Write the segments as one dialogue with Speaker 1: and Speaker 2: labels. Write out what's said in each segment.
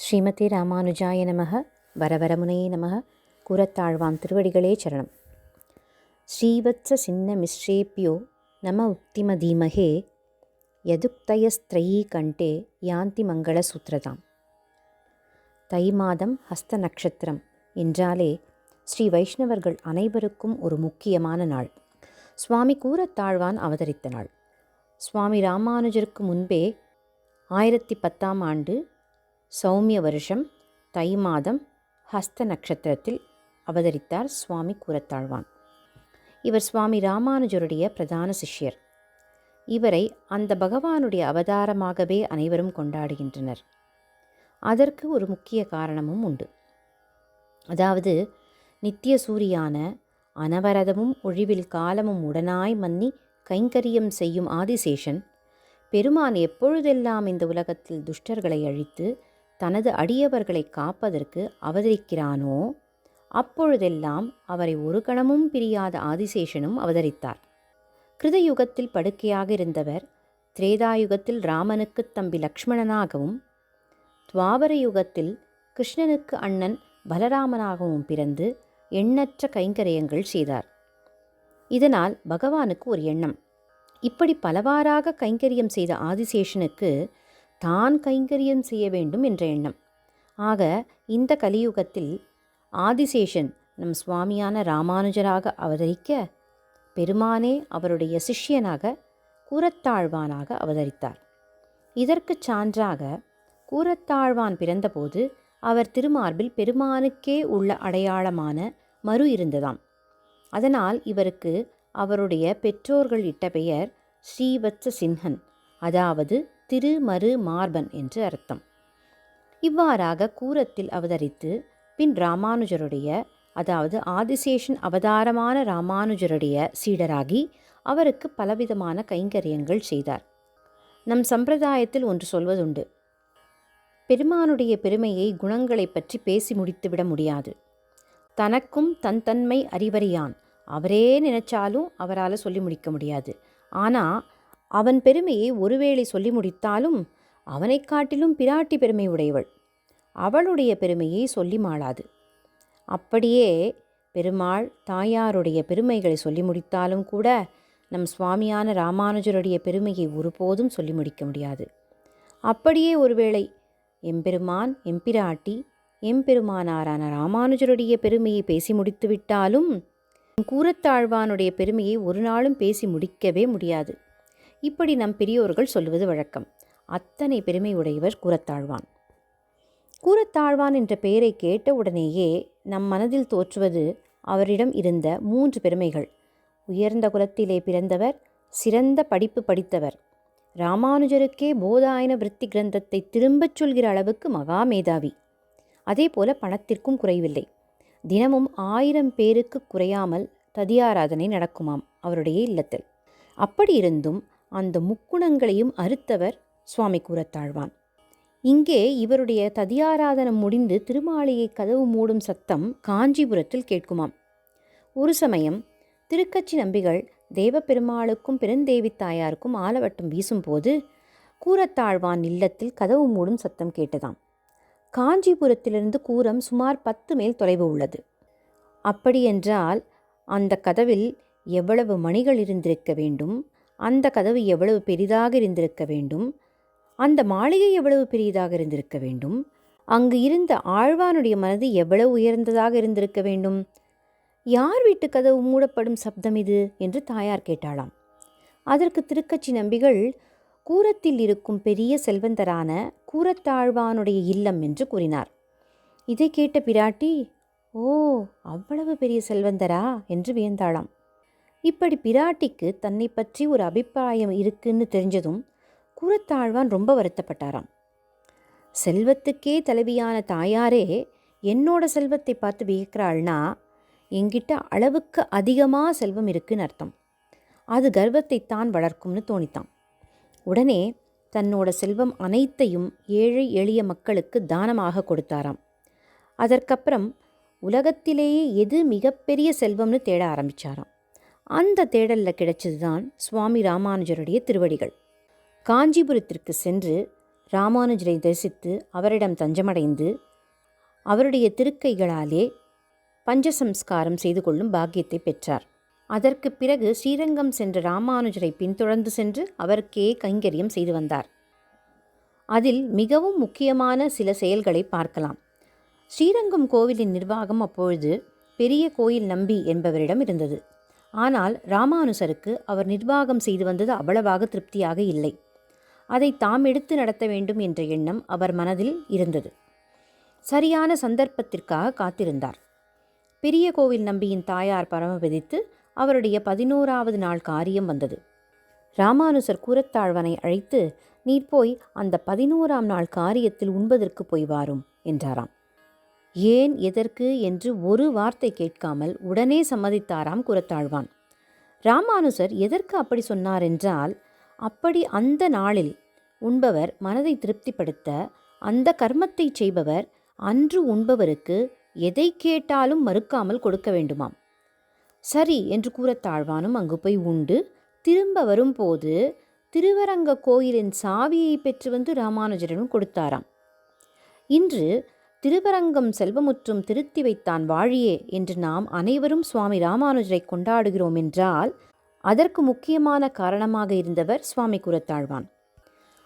Speaker 1: ஸ்ரீமதி ராமானுஜாய நமக. வரவரமுனையே நமக. கூறத்தாழ்வான் திருவடிகளே சரணம். ஸ்ரீவத்ச சின்ன மிஸ்ரேப்பியோ நம உக்திம தீமகே. யதுக்தயஸ்திரயீ கண்டே யாந்தி மங்கள சூத்திரதாம் தை மாதம் ஹஸ்த நட்சத்திரம் என்றாலே ஸ்ரீ வைஷ்ணவர்கள் அனைவருக்கும் ஒரு முக்கியமான நாள். சுவாமி கூரத்தாழ்வான் அவதரித்த நாள். சுவாமி ராமானுஜருக்கு முன்பே ஆயிரத்தி பத்தாம் ஆண்டு சௌமிய வருஷம் தை மாதம் ஹஸ்த நட்சத்திரத்தில் அவதரித்தார் சுவாமி கூறத்தாழ்வான். இவர் சுவாமி ராமானுஜருடைய பிரதான சிஷ்யர். இவரை அந்த பகவானுடைய அவதாரமாகவே அனைவரும் கொண்டாடுகின்றனர். அதற்கு ஒரு முக்கிய காரணமும் உண்டு. அதாவது நித்திய சூரியான அனவரதமும் ஒழிவில் காலமும் உடனாய் மன்னி கைங்கரியம் செய்யும் ஆதிசேஷன் பெருமான் எப்பொழுதெல்லாம் இந்த உலகத்தில் துஷ்டர்களை அழித்து தனது அடியவர்களை காப்பதற்கு அவதரிக்கிறானோ? அப்பொழுதெல்லாம் அவரை ஒரு கணமும் பிரியாத ஆதிசேஷனும் அவதரித்தார். கிருதயுகத்தில் படுக்கையாக இருந்தவர் திரேதாயுகத்தில் ராமனுக்கு தம்பி லக்ஷ்மணனாகவும் துவாபர யுகத்தில் கிருஷ்ணனுக்கு அண்ணன் பலராமனாகவும் பிறந்து எண்ணற்ற கைங்கரியங்கள் செய்தார். இதனால் பகவானுக்கு ஒரு எண்ணம். இப்படி பலவாறாக கைங்கரியம் செய்த ஆதிசேஷனுக்கு தான் கைங்கரியம் செய்ய வேண்டும் என்ற எண்ணம். ஆக இந்த கலியுகத்தில் ஆதிசேஷன் நம் சுவாமியான ராமானுஜராக அவதரிக்க பெருமானே அவருடைய சிஷ்யனாக கூரத்தாழ்வானாக அவதரித்தார். இதற்கு சான்றாக கூரத்தாழ்வான் பிறந்தபோது அவர் திருமார்பில் பெருமானுக்கே உள்ள அடையாளமான மறு இருந்ததாம். அதனால் இவருக்கு அவருடைய பெற்றோர்கள் இட்ட பெயர் ஸ்ரீவத்ச சின்ஹன் அதாவது திருமரு மார்பன் என்று அர்த்தம். இவ்வாறாக கூரத்தில் அவதரித்து பின் ராமானுஜருடைய அதாவது ஆதிசேஷன் அவதாரமான ராமானுஜருடைய சீடராகி அவருக்கு பலவிதமான கைங்கரியங்கள் செய்தார். நம் சம்பிரதாயத்தில் ஒன்று சொல்வதுண்டு. பெருமானுடைய பெருமையை குணங்களை பற்றி பேசி முடித்துவிட முடியாது. தனக்கும் தன் தன்மை அறிவறியான். அவரே நினைச்சாலும் அவரால் சொல்லி முடிக்க முடியாது. ஆனால் அவன் பெருமையை ஒருவேளை சொல்லி முடித்தாலும் அவனைக் காட்டிலும் பிராட்டி பெருமை உடையவள். அவளுடைய பெருமையை சொல்லி மாளாது. அப்படியே பெருமாள் தாயாருடைய பெருமைகளை சொல்லி முடித்தாலும் கூட நம் சுவாமியான ராமானுஜருடைய பெருமையை ஒருபோதும் சொல்லி முடிக்க முடியாது. அப்படியே ஒருவேளை எம்பெருமான் எம்பிராட்டி எம்பெருமானாரான ராமானுஜருடைய பெருமையை பேசி முடித்து விட்டாலும் கூரத்தாழ்வானுடைய பெருமையை ஒரு நாளும் பேசி முடிக்கவே முடியாது. இப்படி நம் பெரியோர்கள் சொல்லுவது வழக்கம். அத்தனை பெருமை உடையவர் கூரத்தாழ்வான் கூரத்தாழ்வான் என்ற பெயரை கேட்ட உடனேயே நம் மனதில் தோற்றுவது அவரிடம் இருந்த மூன்று பெருமைகள். உயர்ந்த குலத்திலே பிறந்தவர் சிறந்த படிப்பு படித்தவர். ராமானுஜருக்கே போதாயன விருத்தி கிரந்தத்தை திரும்பச் சொல்கிற அளவுக்கு மகா மேதாவி. அதே போல பணத்திற்கும் குறைவில்லை. தினமும் ஆயிரம் பேருக்கு குறையாமல் ததியாராதனை நடக்குமாம் அவருடைய இல்லத்தில். அப்படி இருந்தும் அந்த முக்குணங்களையும் அறுத்தவர் சுவாமி கூறத்தாழ்வான். இங்கே இவருடைய ததியாராதனம் முடிந்து திருமாளிகை கதவு மூடும் சத்தம் காஞ்சிபுரத்தில் கேட்குமாம். ஒரு சமயம் திருக்கச்சி நம்பிகள் தேவப்பெருமாளுக்கும் பெருந்தேவி தாயாருக்கும் ஆலவட்டம் வீசும்போது கூரத்தாழ்வான் இல்லத்தில் கதவு மூடும் சத்தம் கேட்டதாம். காஞ்சிபுரத்திலிருந்து கூரம் சுமார் பத்து மேல் தொலைவு உள்ளது. அப்படியென்றால் அந்த கதவில் எவ்வளவு மணிகள் இருந்திருக்க வேண்டும்? அந்த கதவு எவ்வளவு பெரிதாக இருந்திருக்க வேண்டும்? அந்த மாளிகை எவ்வளவு பெரியதாக இருந்திருக்க வேண்டும்? அங்கு இருந்த ஆழ்வானுடைய மனது எவ்வளவு உயர்ந்ததாக இருந்திருக்க வேண்டும்? யார் வீட்டு கதவு மூடப்படும் சப்தம் இது? என்று தாயார் கேட்டாளாம். அதற்கு திருக்கட்சி நம்பிகள் கூரத்தில் இருக்கும் பெரிய செல்வந்தரான கூரத்தாழ்வானுடைய இல்லம் என்று கூறினார். இதை கேட்ட பிராட்டி ஓ அவ்வளவு பெரிய செல்வந்தரா? என்று வியந்தாளாம். இப்படி பிராட்டிக்கு தன்னை பற்றி ஒரு அபிப்பிராயம் இருக்குன்னு தெரிஞ்சதும் கூறத்தாழ்வான் ரொம்ப வருத்தப்பட்டாராம். செல்வத்துக்கே தலைவியான தாயாரே என்னோட செல்வத்தை பார்த்து வியக்கிறாள்னா என்கிட்ட அளவுக்கு அதிகமாக செல்வம் இருக்குன்னு அர்த்தம். அது கர்வத்தை தான் வளர்க்கும்னு தோணித்தான். உடனே தன்னோட செல்வம் அனைத்தையும் ஏழை எளிய மக்களுக்கு தானமாக கொடுத்தாராம். அதற்கப்புறம் உலகத்திலேயே எது மிகப்பெரிய செல்வம்னு தேட ஆரம்பிச்சாராம். அந்த தேடலில் கிடைச்சது தான் சுவாமி ராமானுஜருடைய திருவடிகள். காஞ்சிபுரத்திற்கு சென்று ராமானுஜரை தரிசித்து அவரிடம் தஞ்சமடைந்து அவருடைய திருக்கைகளாலே பஞ்சசம்ஸ்காரம் செய்து கொள்ளும் பாக்கியத்தை பெற்றார். அதற்கு பிறகு ஸ்ரீரங்கம் சென்ற ராமானுஜரை பின்தொடர்ந்து சென்று அவருக்கே கைங்கரியம் செய்து வந்தார். அதில் மிகவும் முக்கியமான சில செயல்களை பார்க்கலாம். ஸ்ரீரங்கம் கோவிலின் நிர்வாகம் அப்பொழுது பெரிய கோயில் நம்பி என்பவரிடம் இருந்தது. ஆனால் ராமானுசருக்கு அவர் நிர்வாகம் செய்து வந்தது அவ்வளவாக திருப்தியாக இல்லை. அதை தாம் எடுத்து நடத்த வேண்டும் என்ற எண்ணம் அவர் மனதில் இருந்தது. சரியான சந்தர்ப்பத்திற்காக காத்திருந்தார். பெரிய கோவில் நம்பியின் தாயார் பரமபதித்து அவருடைய பதினோராவது நாள் காரியம் வந்தது. ராமானுசர் கூரத்தாழ்வனை அழைத்து நீர் போய் அந்த பதினோராம் நாள் காரியத்தில் உண்பதற்கு போய் வாரும் என்றாராம். ஏன் எதற்கு என்று ஒரு வார்த்தை கேட்காமல் உடனே சம்மதித்தாராம் குரத்தாழ்வான். ராமானுசர் எதற்கு அப்படி சொன்னார் என்றால் அப்படி அந்த நாளில் உண்பவர் மனதை திருப்திப்படுத்த அந்த கர்மத்தை செய்பவர் அன்று உண்பவருக்கு எதை கேட்டாலும் மறுக்காமல் கொடுக்க வேண்டுமாம். சரி என்று கூறத்தாழ்வானும் அங்கு போய் உண்டு. திரும்ப வரும்போது திருவரங்க கோயிலின் சாவியை பெற்று வந்து ராமானுஜரிடம் கொடுத்தாராம். இன்று திருவரங்கம் செல்வமுற்றும் திருத்தி வைத்தான் வாழியே என்று நாம் அனைவரும் சுவாமி ராமானுஜரை கொண்டாடுகிறோம் என்றால் அதற்கு முக்கியமான காரணமாக இருந்தவர் சுவாமி குரத்தாழ்வான்.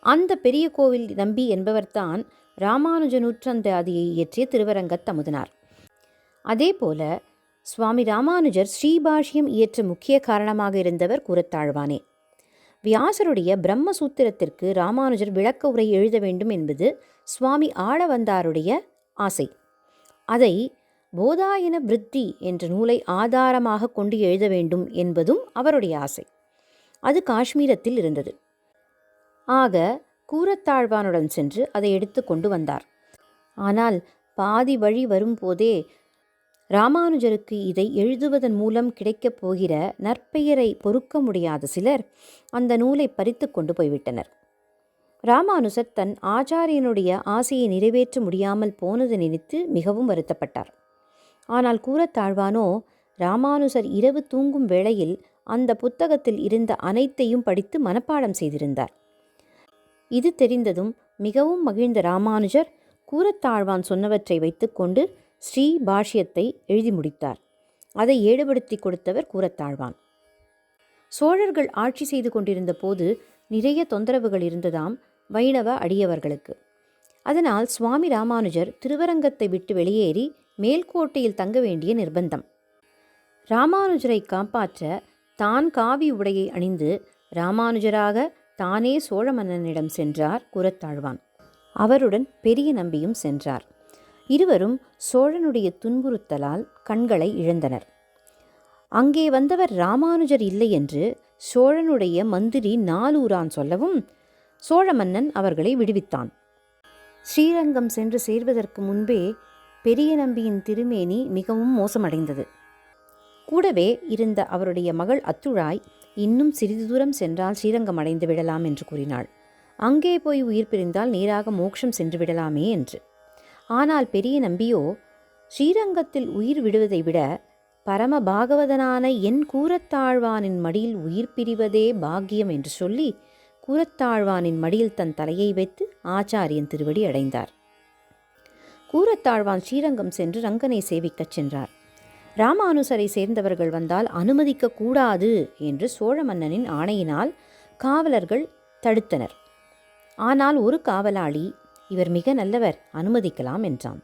Speaker 1: அந்த பெரிய கோவில் நம்பி என்பவர்தான் ராமானுஜ நூற்றந்தாதியை இயற்றிய திருவரங்கத் தமுதனார். அதேபோல சுவாமி ராமானுஜர் ஸ்ரீபாஷ்யம் இயற்ற முக்கிய காரணமாக இருந்தவர் குரத்தாழ்வானே. வியாசருடைய பிரம்மசூத்திரத்திற்கு ராமானுஜர் விளக்க உரை எழுத வேண்டும் என்பது சுவாமி ஆளவந்தாருடைய ஆசை. அதை போதாயன விருத்தி என்ற நூலை ஆதாரமாக கொண்டு எழுத வேண்டும் என்பதும் அவருடைய ஆசை. அது காஷ்மீரத்தில் இருந்தது. ஆக கூரத்தாழ்வானுடன் சென்று அதை எடுத்து கொண்டு வந்தார். ஆனால் பாதி வழி வரும்போதே ராமானுஜருக்கு இதை எழுதுவதன் மூலம் கிடைக்கப் போகிற நற்பெயரை பொறுக்க முடியாத சிலர் அந்த நூலை பறித்து கொண்டு போய்விட்டனர். ராமானுஜர் தன் ஆச்சாரியனுடைய ஆசையை நிறைவேற்ற முடியாமல் போனது நினைத்து மிகவும் வருத்தப்பட்டார். ஆனால் கூறத்தாழ்வானோ ராமானுஜர் இரவு தூங்கும் வேளையில் அந்த புத்தகத்தில் இருந்த அனைத்தையும் படித்து மனப்பாடம் செய்திருந்தார். இது தெரிந்ததும் மிகவும் மகிழ்ந்த ராமானுஜர் கூறத்தாழ்வான் சொன்னவற்றை வைத்துக்கொண்டு ஸ்ரீ பாஷ்யத்தை எழுதி முடித்தார். அதை ஏடுபடுத்தி கொடுத்தவர் கூறத்தாழ்வான். சோழர்கள் ஆட்சி செய்து கொண்டிருந்த போது நிறைய தொந்தரவுகள் இருந்ததாம் வைணவ அடியவர்களுக்கு. அதனால் சுவாமி ராமானுஜர் திருவரங்கத்தை விட்டு வெளியேறி மேல்கோட்டையில் தங்க வேண்டிய நிர்பந்தம். ராமானுஜரை காப்பாற்ற தான் காவி உடையை அணிந்து ராமானுஜராக தானே சோழ மன்னனிடம் சென்றார் குரத்தாழ்வான். அவருடன் பெரிய நம்பியும் சென்றார். இருவரும் சோழனுடைய துன்புறுத்தலால் கண்களை இழந்தனர். அங்கே வந்தவர் ராமானுஜர் இல்லை என்று சோழனுடைய மந்திரி நாலூரான் சொல்லவும் சோழ மன்னன் அவர்களை விடுவித்தான். ஸ்ரீரங்கம் சென்று சேர்வதற்கு முன்பே பெரிய நம்பியின் திருமேனி மிகவும் மோசமடைந்தது. கூடவே இருந்த அவருடைய மகள் அத்துழாய் இன்னும் சிறிது தூரம் சென்றால் ஸ்ரீரங்கம் அடைந்து விடலாம் என்று கூறினாள். அங்கே போய் உயிர் பிரிந்தால் நேராக மோட்சம் சென்று விடலாமே என்று. ஆனால் பெரிய நம்பியோ ஸ்ரீரங்கத்தில் உயிர் விடுவதை விட பரம பாகவதனான என் கூரத்தாழ்வானின் மடியில் உயிர் பிரிவதே பாக்கியம் என்று சொல்லி கூரத்தாழ்வானின் மடியில் தன் தலையை வைத்து ஆச்சாரியன் திருவடி அடைந்தார். கூரத்தாழ்வான் ஸ்ரீரங்கம் சென்று ரங்கனை சேவிக்கச் சென்றார். ராமானுசரை சேர்ந்தவர்கள் வந்தால் அனுமதிக்க கூடாது என்று சோழ மன்னனின் ஆணையினால் காவலர்கள் தடுத்தனர். ஆனால் ஒரு காவலாளி இவர் மிக நல்லவர் அனுமதிக்கலாம் என்றான்.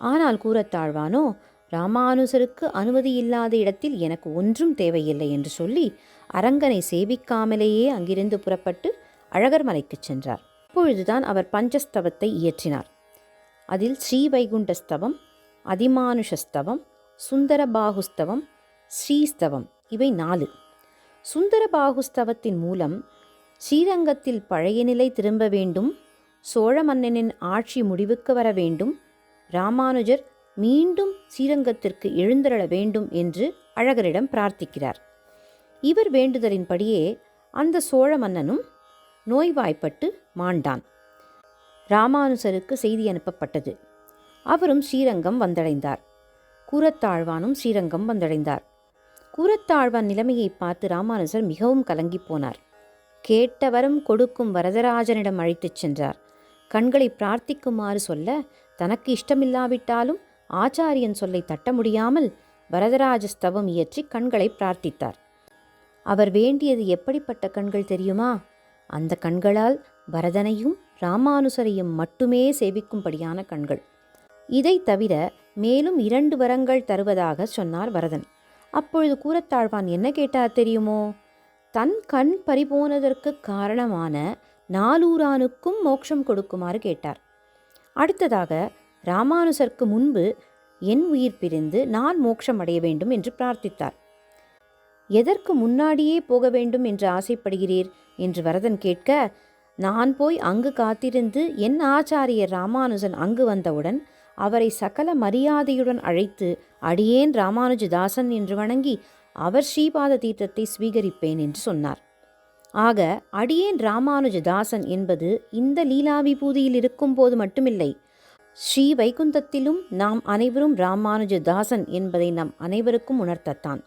Speaker 1: ஆனால் கூறத்தாழ்வானோ ராமானுசருக்கு அனுமதி இல்லாத இடத்தில் எனக்கு ஒன்றும் தேவையில்லை என்று சொல்லி அரங்கனை சேவிக்காமலேயே அங்கிருந்து புறப்பட்டு அழகர் மலைக்குச் சென்றார். அப்பொழுதுதான் அவர் பஞ்சஸ்தவத்தை இயற்றினார். அதில் ஸ்ரீ வைகுண்டஸ்தவம் அதிமானுஷஸ்தவம் சுந்தரபாகுஸ்தவம் ஸ்ரீஸ்தவம் இவை நாலு. சுந்தரபாகுஸ்தவத்தின் மூலம் ஸ்ரீரங்கத்தில் பழைய நிலை திரும்ப வேண்டும் சோழ மன்னனின் ஆட்சி முடிவுக்கு வர வேண்டும் ராமானுஜர் மீண்டும் ஸ்ரீரங்கத்திற்கு எழுந்தருள வேண்டும் என்று அழகரிடம் பிரார்த்திக்கிறார். இவர் வேண்டுதலின்படியே அந்த சோழ மன்னனும் நோய்வாய்ப்பட்டு மாண்டான். ராமானுசருக்கு செய்தி அனுப்பப்பட்டது. அவரும் ஸ்ரீரங்கம் வந்தடைந்தார். கூரத்தாழ்வானும் ஸ்ரீரங்கம் வந்தடைந்தார். கூரத்தாழ்வான் நிலைமையை பார்த்து ராமானுசர் மிகவும் கலங்கிப் போனார். கேட்டவரும் கொடுக்கும் வரதராஜனிடம் அழைத்துச் சென்றார். கண்களை பிரார்த்திக்குமாறு சொல்ல தனக்கு இஷ்டமில்லாவிட்டாலும் ஆச்சாரியன் சொல்லை தட்ட முடியாமல் வரதராஜ ஸ்தவம் இயற்றி கண்களை பிரார்த்தித்தார். அவர் வேண்டியது எப்படிப்பட்ட கண்கள் தெரியுமா? அந்த கண்களால் பரதனையும் ராமானுசரையும் மட்டுமே சேவிக்கும்படியான கண்கள். இதை தவிர மேலும் இரண்டு வரங்கள் தருவதாக சொன்னார் வரதன் அப்பொழுது கூறத்தாழ்வான் என்ன கேட்டார் தெரியுமோ? தன் கண் பறிபோனதற்கு காரணமான நாலூரானுக்கும் மோட்சம் கொடுக்குமாறு கேட்டார். அடுத்ததாக ராமானுசருக்கு முன்பு என் உயிர் பிரிந்து நான் மோட்சம் அடைய வேண்டும் என்று பிரார்த்தித்தார். எதற்கு முன்னாடியே போக வேண்டும் என்று ஆசைப்படுகிறீர்? என்று வரதன் கேட்க நான் போய் அங்கு காத்திருந்து என் ஆச்சாரியர் ராமானுஜன் அங்கு வந்தவுடன் அவரை சகல மரியாதையுடன் அழைத்து அடியேன் ராமானுஜதாசன் என்று வணங்கி அவர் ஸ்ரீபாத தீர்த்தத்தை ஸ்வீகரிப்பேன் என்று சொன்னார். ஆக அடியேன் ராமானுஜதாசன் என்பது இந்த லீலா விபூதியில் இருக்கும்போது மட்டுமில்லை. ஸ்ரீ வைகுந்தத்திலும் நாம் அனைவரும் ராமானுஜதாசன் என்பதை நம் அனைவருக்கும் உணர்த்தத்தான்.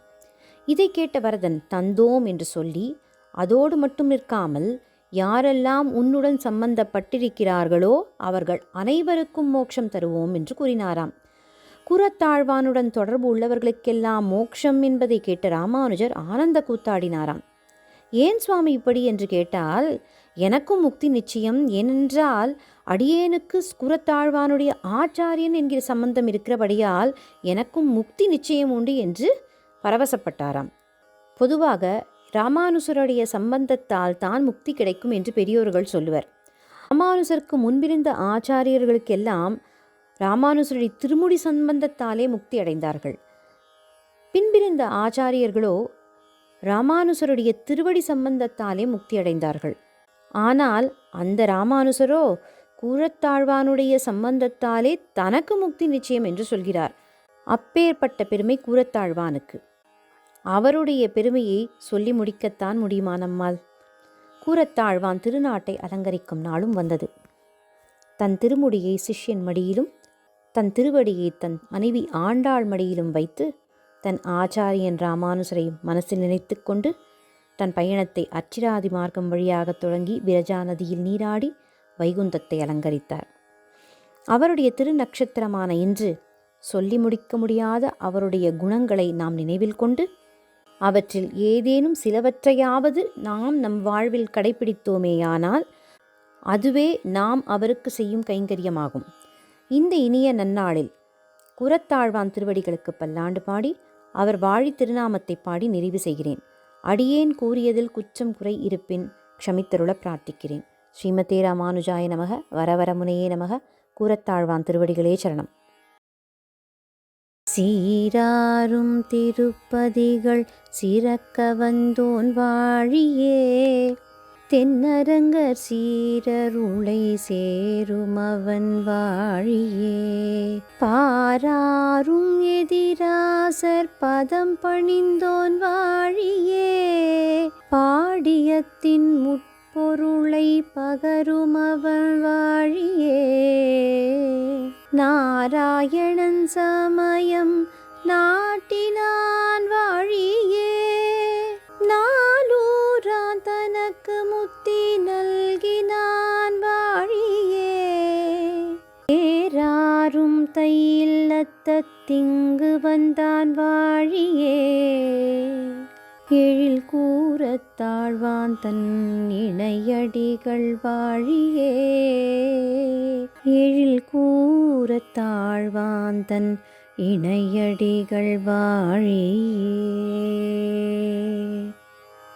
Speaker 1: இதை கேட்ட வரதன் தந்தோம் என்று சொல்லி அதோடு மட்டும் நிற்காமல் யாரெல்லாம் உன்னுடன் சம்பந்தப்பட்டிருக்கிறார்களோ அவர்கள் அனைவருக்கும் மோட்சம் தருவோம் என்று கூறினாராம். குரத்தாழ்வானுடன் தொடர்பு உள்ளவர்களுக்கெல்லாம் மோட்சம் என்பதை கேட்ட ராமானுஜர் ஆனந்த கூத்தாடினாராம். ஏன் சுவாமி இப்படி? என்று கேட்டால் எனக்கும் முக்தி நிச்சயம். ஏனென்றால் அடியேனுக்கு குரத்தாழ்வானுடைய ஆச்சாரியன் என்கிற சம்பந்தம் இருக்கிறபடியால் எனக்கும் முக்தி நிச்சயம் உண்டு என்று பரவசப்பட்டாராம். பொதுவாக ராமானுசருடைய சம்பந்தத்தால் தான் முக்தி கிடைக்கும் என்று பெரியோர்கள் சொல்லுவர். ராமானுசருக்கு முன்பிருந்த ஆச்சாரியர்களுக்கெல்லாம் ராமானுசருடைய திருமுடி சம்பந்தத்தாலே முக்தி அடைந்தார்கள். பின்பிருந்த ஆச்சாரியர்களோ ராமானுசருடைய திருவடி சம்பந்தத்தாலே முக்தி அடைந்தார்கள். ஆனால் அந்த ராமானுசரோ கூரத்தாழ்வானுடைய சம்பந்தத்தாலே தனக்கு முக்தி நிச்சயம் என்று சொல்கிறார். அப்பேற்பட்ட பெருமை கூரத்தாழ்வானுக்கு. அவருடைய பெருமையை சொல்லி முடிக்கத்தான் முடியுமா நம்மால்? கூரத்தாழ்வான் திருநாட்டை அலங்கரிக்கும் நாளும் வந்தது. தன் திருமுடியை சிஷ்யன் மடியிலும் தன் திருவடியை தன் மனைவி ஆண்டாள் மடியிலும் வைத்து தன் ஆச்சாரியன் ராமானுசரை மனசில் நினைத்து கொண்டு தன் பயணத்தை அச்சிராதி மார்க்கம் வழியாக தொடங்கி விரஜா நதியில் நீராடி வைகுந்தத்தை அலங்கரித்தார். அவருடைய திருநக்ஷத்திரமான இன்று சொல்லி முடிக்க முடியாத அவருடைய குணங்களை நாம் நினைவில் கொண்டு அவற்றில் ஏதேனும் சிலவற்றையாவது நாம் நம் வாழ்வில் கடைபிடித்தோமேயானால் அதுவே நாம் அவருக்கு செய்யும் கைங்கரியமாகும். இந்த இனிய நன்னாளில் குரத்தாழ்வான் திருவடிகளுக்கு பல்லாண்டு பாடி அவர் வாழி திருநாமத்தை பாடி நிறைவு செய்கிறேன். அடியேன் கூறியதில் குற்றம் குறை இருப்பின் க்ஷமித்தருள பிரார்த்திக்கிறேன். ஸ்ரீமதே ராமானுஜாய நமக வரவரமுனையே நமக கூரத்தாழ்வான் திருவடிகளே சரணம். சீராரும் திருப்பதிகள் சிறக்க வந்தோன் வாழியே. தென்னரங்கர் சீரருளை சேரும் அவன் வாழியே. பாராரும் எதிராசர் பதம் பணிந்தோன் வாழியே. பாடியத்தின் முட்பொருளை பகரும் அவன் வாழியே. நாராயணன் சமயம் நாட்டினான் வாழியே. நாலூரான் தனக்கு முத்தி நல்கினான் வாழியே. ஏறாரும் தையில்லத்த திங்கு வந்தான் வாழியே. எழில் கூறத்தாழ்வான் தன் இணையடிகள் வாழியே. எழில் கூறத்தாழ்வாந்தன் இணையடிகள் வாழியே.